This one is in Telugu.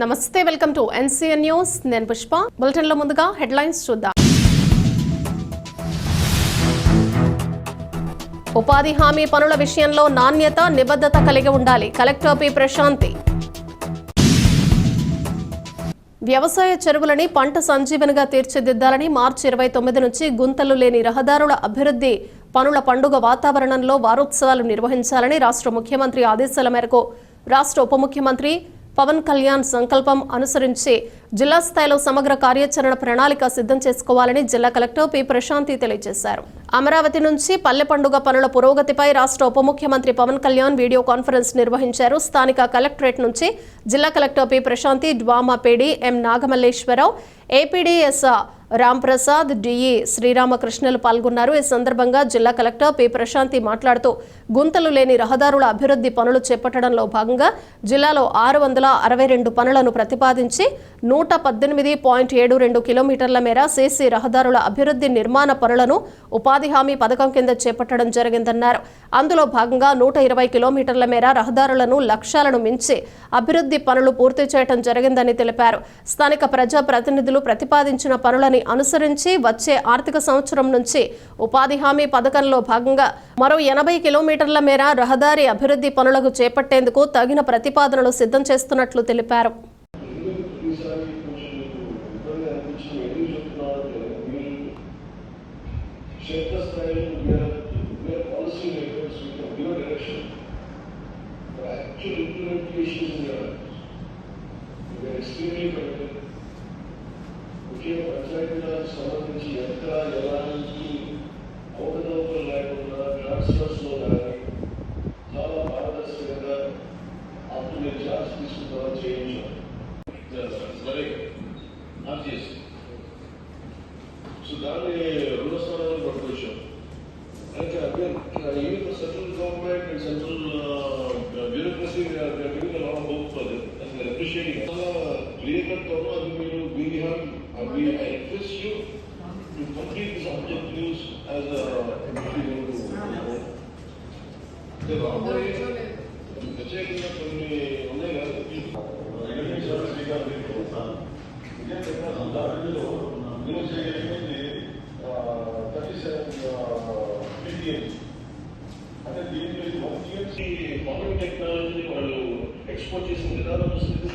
నమస్తే వెల్కమ్ టు ఎన్సీఎన్ న్యూస్. నేను పుష్ప. బులెటిన్లో ముందుగా హెడ్లైన్స్ చూద్దాం. ఉపాధి హామీ పనుల విషయంలో నాణ్యత నిబద్ధత కలిగి ఉండాలి. Collector P. ప్రశాంతి. వ్యవసాయ చెరువులని పంట సంజీవనిగా తీర్చిదిద్దాలని మార్చి ఇరవై తొమ్మిది నుంచి గుంతలు లేని రహదారుల అభివృద్ధి పనుల పండుగ వాతావరణంలో వారోత్సవాలు నిర్వహించాలని రాష్ట్ర ముఖ్యమంత్రి ఆదేశాల మేరకు రాష్ట్ర ఉప ముఖ్యమంత్రి పవన్ కళ్యాణ్ సంకల్పం అనుసరించి జిల్లా స్థాయిలో సమగ్ర కార్యాచరణ ప్రణాళిక సిద్ధం చేసుకోవాలని జిల్లా కలెక్టర్ పి. ప్రశాంతి తెలియజేశారు. అమరావతి నుంచి పల్లె పండుగ పనుల పురోగతిపై రాష్ట్ర ఉప ముఖ్యమంత్రి పవన్ కళ్యాణ్ వీడియో కాన్ఫరెన్స్ నిర్వహించారు. స్థానిక కలెక్టరేట్ నుంచి జిల్లా collector P. Prashanti DWAMA PD M. Nagamalleswararao APDs Ramprasad DE శ్రీరామకృష్ణలు పాల్గొన్నారు. ఈ సందర్భంగా జిల్లా కలెక్టర్ పి ప్రశాంతి మాట్లాడుతూ గుంతలు లేని రహదారుల అభివృద్ధి పనులు చేపట్టడంలో భాగంగా జిల్లాలో ఆరు వందల అరవై రెండు పనులను ప్రతిపాదించి నూట పద్దెనిమిది పాయింట్ ఏడు రెండు కిలోమీటర్ల మేర సీసీ రహదారుల అభివృద్ధి నిర్మాణ పనులను ఉపాధి హామీ పథకం కింద చేపట్టడం జరిగిందన్నారు. అందులో భాగంగా నూట ఇరవై కిలోమీటర్ల మేర రహదారులను లక్ష్యాలను మించి అభివృద్ధి పనులు పూర్తి చేయడం జరిగిందని తెలిపారు. స్థానిక ప్రజా ప్రతినిధులు ప్రతిపాదించిన పనులను అనుసరించి వచ్చే ఆర్థిక సంవత్సరం నుంచి ఉపాధి హామీ పథకంలో భాగంగా మరో ఎనభై కిలోమీటర్ల మేర రహదారి అభివృద్ధి పనులకు చేపట్టేందుకు తగిన ప్రతిపాదనలు సిద్ధం చేస్తున్నట్లు తెలిపారు. ఈసారి ఆఫ్ చేసి సో దాన్ని రెండు స్థానాలు పట్టుకొచ్చాం అయితే again even central government and central bureaucracy giving lot of hope for them and they appreciating చాలా క్లియర్ కట్ తో అది మీరు we have we I request you to complete this objectives as ప్రత్యేకంగా కొన్ని అంటే దీంట్లో వన్ టీఎంసీ టెక్నాలజీ వాళ్ళు ఎక్స్పోర్ట్ చేసిన విధానం వస్తుంది.